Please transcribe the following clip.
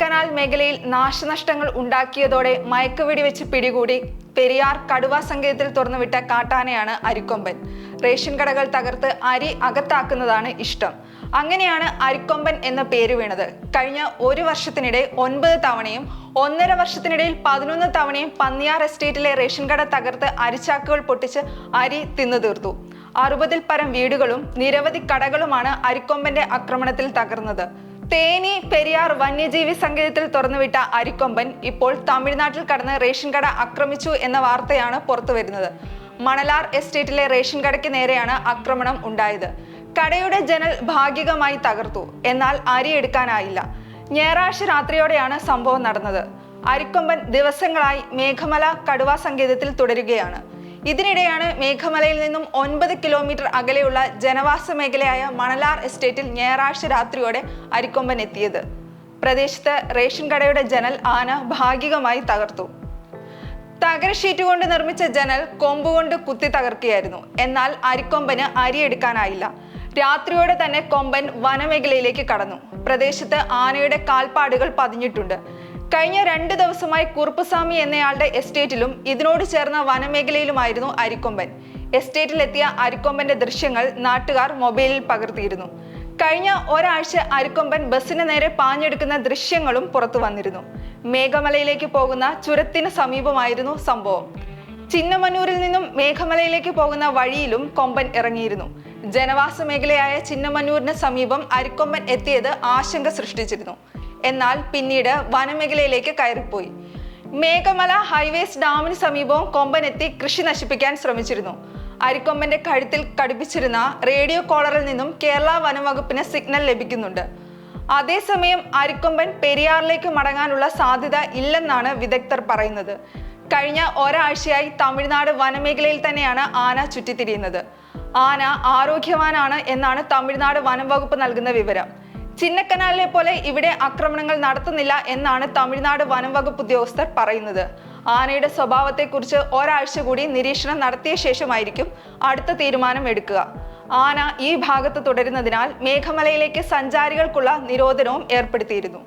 Canal മേഖലയിൽ നാശനഷ്ടങ്ങൾ ഉണ്ടാക്കിയതോടെ മയക്കുവെടി വെച്ച് പിടികൂടി പെരിയാർ കടുവ സങ്കേതത്തിൽ തുറന്നുവിട്ട കാട്ടാനയാണ് അരിക്കൊമ്പൻ. റേഷൻ കടകൾ തകർത്ത് അരി അകത്താക്കുന്നതാണ് ഇഷ്ടം. അങ്ങനെയാണ് അരിക്കൊമ്പൻ എന്ന പേര് വീണത്. കഴിഞ്ഞ ഒരു വർഷത്തിനിടെ ഒൻപത് തവണയും ഒന്നര വർഷത്തിനിടയിൽ പതിനൊന്ന് തവണയും പന്നിയാർ എസ്റ്റേറ്റിലെ റേഷൻ കട തകർത്ത് അരിച്ചാക്കുകൾ പൊട്ടിച്ച് അരി തിന്നു തീർത്തു. അറുപതിൽ പരം വീടുകളും നിരവധി കടകളുമാണ് അരിക്കൊമ്പന്റെ ആക്രമണത്തിൽ തകർന്നത്. തേനി പെരിയാർ വന്യജീവി സങ്കേതത്തിൽ തുറന്നുവിട്ട അരിക്കൊമ്പൻ ഇപ്പോൾ തമിഴ്നാട്ടിൽ കടന്ന് റേഷൻ കട ആക്രമിച്ചു എന്ന വാർത്തയാണ് പുറത്തു വരുന്നത്. മണലാർ എസ്റ്റേറ്റിലെ റേഷൻ കടയ്ക്ക് നേരെയാണ് ആക്രമണം ഉണ്ടായത്. കടയുടെ ജനൽ ഭാഗികമായി തകർത്തു. എന്നാൽ അരി എടുക്കാനായില്ല ഞായറാഴ്ച രാത്രിയോടെയാണ് സംഭവം നടന്നത്. അരിക്കൊമ്പൻ ദിവസങ്ങളായി മേഘമല കടുവാ സങ്കേതത്തിൽ തുടരുകയാണ്. ഇതിനിടെയാണ് മേഘമലയിൽ നിന്നും ഒൻപത് കിലോമീറ്റർ അകലെയുള്ള ജനവാസ മേഖലയായ മണലാർ എസ്റ്റേറ്റിൽ ഞായറാഴ്ച രാത്രിയോടെ അരിക്കൊമ്പൻ എത്തിയത്. പ്രദേശത്ത് റേഷൻ കടയുടെ ജനൽ ആന ഭാഗികമായി തകർത്തു. തകര ഷീറ്റ് കൊണ്ട് നിർമ്മിച്ച ജനൽ കൊമ്പുകൊണ്ട് കുത്തി തകർക്കുകയായിരുന്നു. എന്നാൽ അരിക്കൊമ്പന് അരിയെടുക്കാനായില്ല. രാത്രിയോടെ തന്നെ കൊമ്പൻ വനമേഖലയിലേക്ക് കടന്നു. പ്രദേശത്ത് ആനയുടെ കാൽപ്പാടുകൾ പതിഞ്ഞിട്ടുണ്ട്. കഴിഞ്ഞ രണ്ട് ദിവസമായി കുറുപ്പുസ്വാമി എന്നയാളുടെ എസ്റ്റേറ്റിലും ഇതിനോട് ചേർന്ന വനമേഖലയിലുമായിരുന്നു അരിക്കൊമ്പൻ. എസ്റ്റേറ്റിലെത്തിയ അരിക്കൊമ്പന്റെ ദൃശ്യങ്ങൾ നാട്ടുകാർ മൊബൈലിൽ പകർത്തിയിരുന്നു. കഴിഞ്ഞ ഒരാഴ്ച അരിക്കൊമ്പൻ ബസ്സിന് നേരെ പാഞ്ഞെടുക്കുന്ന ദൃശ്യങ്ങളും പുറത്തു വന്നിരുന്നു. മേഘമലയിലേക്ക് പോകുന്ന ചുരത്തിന് സമീപമായിരുന്നു സംഭവം. ചിന്നമന്നൂരിൽ നിന്നും മേഘമലയിലേക്ക് പോകുന്ന വഴിയിലും കൊമ്പൻ ഇറങ്ങിയിരുന്നു. ജനവാസ മേഖലയായ ചിന്നമന്നൂരിന് സമീപം അരിക്കൊമ്പൻ എത്തിയത് ആശങ്ക സൃഷ്ടിച്ചിരുന്നു. എന്നാൽ പിന്നീട് വനമേഖലയിലേക്ക് കയറിപ്പോയി. മേഘമല ഹൈവേസ് ഡാമിന് സമീപവും കൊമ്പനെത്തി കൃഷി നശിപ്പിക്കാൻ ശ്രമിച്ചിരുന്നു. അരിക്കൊമ്പന്റെ കഴുത്തിൽ കടുപ്പിച്ചിരുന്ന റേഡിയോ കോളറിൽ നിന്നും കേരള വനംവകുപ്പിന് സിഗ്നൽ ലഭിക്കുന്നുണ്ട്. അതേസമയം അരിക്കൊമ്പൻ പെരിയാറിലേക്ക് മടങ്ങാനുള്ള സാധ്യത ഇല്ലെന്നാണ് വിദഗ്ധർ പറയുന്നത്. കഴിഞ്ഞ ഒരാഴ്ചയായി തമിഴ്നാട് വനമേഖലയിൽ തന്നെയാണ് ആന ചുറ്റിത്തിരിയുന്നത്. ആന ആരോഗ്യവാനാണ് എന്നാണ് തമിഴ്നാട് വനം വകുപ്പ് നൽകുന്ന വിവരം. ചിന്നക്കനാലിനെ പോലെ ഇവിടെ ആക്രമണങ്ങൾ നടത്തുന്നില്ല എന്നാണ് തമിഴ്നാട് വനം വകുപ്പ് ഉദ്യോഗസ്ഥർ പറയുന്നത്. ആനയുടെ സ്വഭാവത്തെക്കുറിച്ച് ഒരാഴ്ച കൂടി നിരീക്ഷണം നടത്തിയ ശേഷമായിരിക്കും അടുത്ത തീരുമാനം എടുക്കുക. ആന ഈ ഭാഗത്ത് തുടരുന്നതിനാൽ മേഘമലയിലേക്ക് സഞ്ചാരികൾക്കുള്ള നിരോധനവും ഏർപ്പെടുത്തിയിരുന്നു.